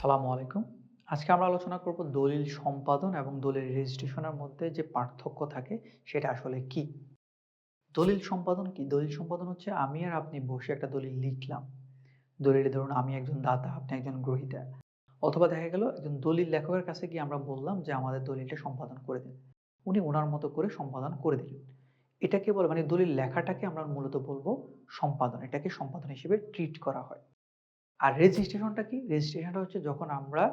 আসসালামু আলাইকুম। আজকে আমরা আলোচনা করব দলিল সম্পাদন এবং দলিল রেজিস্ট্রেশনের মধ্যে যে পার্থক্য থাকে, সেটা আসলে কি? দলিল সম্পাদন কি? দলিল সম্পাদন হচ্ছে আমি আর আপনি বসে একটা দলিল লিখলাম। দলিলে ধরুন আমি একজন দাতা, আপনি একজন গ্রহীতা। অথবা দেখা গেল একজন দলিল লেখকের কাছে গিয়ে আমরা বললাম যে আমাদের দলিলটা সম্পাদন করে দিন। উনি ওনার মতো করে সম্পাদন করে দিলেন। এটাকে বলে মানে দলিল লেখাটাকে আমরা মূলত বলব সম্পাদন। এটাকে সম্পাদন হিসেবে ট্রিট করা হয়। আর রেজিস্ট্রেশনটা কি? রেজিস্ট্রেশনটা হচ্ছে যখন আমরা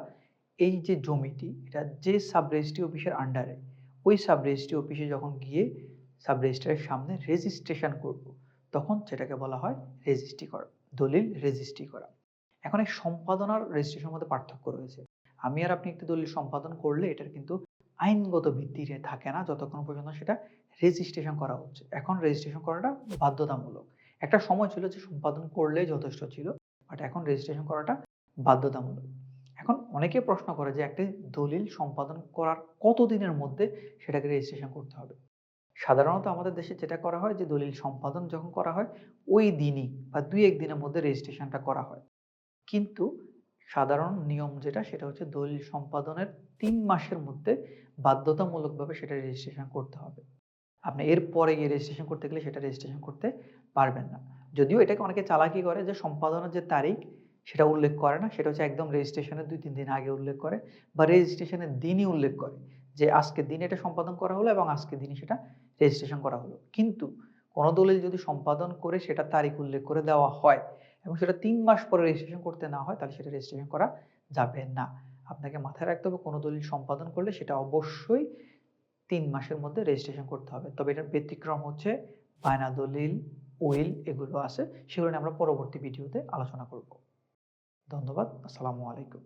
এই যে জমিটি, এটা যে সাব রেজিস্ট্রি অফিসের আন্ডারে ওই সাব রেজিস্ট্রি অফিসে যখন গিয়ে সাব রেজিস্ট্রারের সামনে রেজিস্ট্রেশন করব, তখন সেটাকে বলা হয় রেজিস্ট্রি করা, দলিল রেজিস্ট্রি করা। এখন এই সম্পাদন আর রেজিস্ট্রেশনের মধ্যে পার্থক্য রয়েছে। আমি আর আপনি একটি দলিল সম্পাদন করলে এটার কিন্তু আইনগত ভিত্তিতে থাকে না যতক্ষণ পর্যন্ত সেটা রেজিস্ট্রেশন করা হচ্ছে। এখন রেজিস্ট্রেশন করাটা বাধ্যতামূলক। একটা সময় ছিল যে সম্পাদন করলেই যথেষ্ট ছিল বাট এখন রেজিস্ট্রেশন করাটা বাধ্যতামূলক। এখন অনেকে প্রশ্ন করে যে একটা দলিল সম্পাদন করার কত দিনের মধ্যে সেটাকে রেজিস্ট্রেশন করতে হবে? সাধারণত আমাদের দেশে যেটা করা হয় যে দলিল সম্পাদন যখন করা হয়, ওই দিনই বা দুই এক দিনের মধ্যে রেজিস্ট্রেশনটা করা হয়। কিন্তু সাধারণ নিয়ম যেটা, সেটা হচ্ছে দলিল সম্পাদনের তিন মাসের মধ্যে বাধ্যতামূলকভাবে সেটা রেজিস্ট্রেশন করতে হবে। আপনি এর পরে গিয়ে রেজিস্ট্রেশন করতে গেলে সেটা রেজিস্ট্রেশন করতে পারবেন না। যদিও এটাকে অনেকে চালাকি করে যে সম্পাদনের যে তারিখ সেটা উল্লেখ করে না, সেটা হচ্ছে একদম রেজিস্ট্রেশনের দুই, তিন দিন আগে উল্লেখ করে বা রেজিস্ট্রেশনের দিনই উল্লেখ করে যে আজকের দিন এটা সম্পাদন করা হলো এবং আজকের দিনই সেটা রেজিস্ট্রেশন করা হলো। কিন্তু কোনো দলিল যদি সম্পাদন করে সেটা তারিখ উল্লেখ করে দেওয়া হয় এবং সেটা তিন মাস পরে রেজিস্ট্রেশন করতে না হয়, তাহলে সেটা রেজিস্ট্রেশন করা যাবে না। আপনাকে মাথায় রাখতে হবে কোনো দলিল সম্পাদন করলে সেটা অবশ্যই তিন মাসের মধ্যে রেজিস্ট্রেশন করতে হবে। তবে এটার ব্যতিক্রম হচ্ছে বায়না দলিল উইল এগুলো আছে, সেগুলো নিয়ে আমরা পরবর্তী ভিডিওতে আলোচনা করব। ধন্যবাদ, আসসালামু আলাইকুম।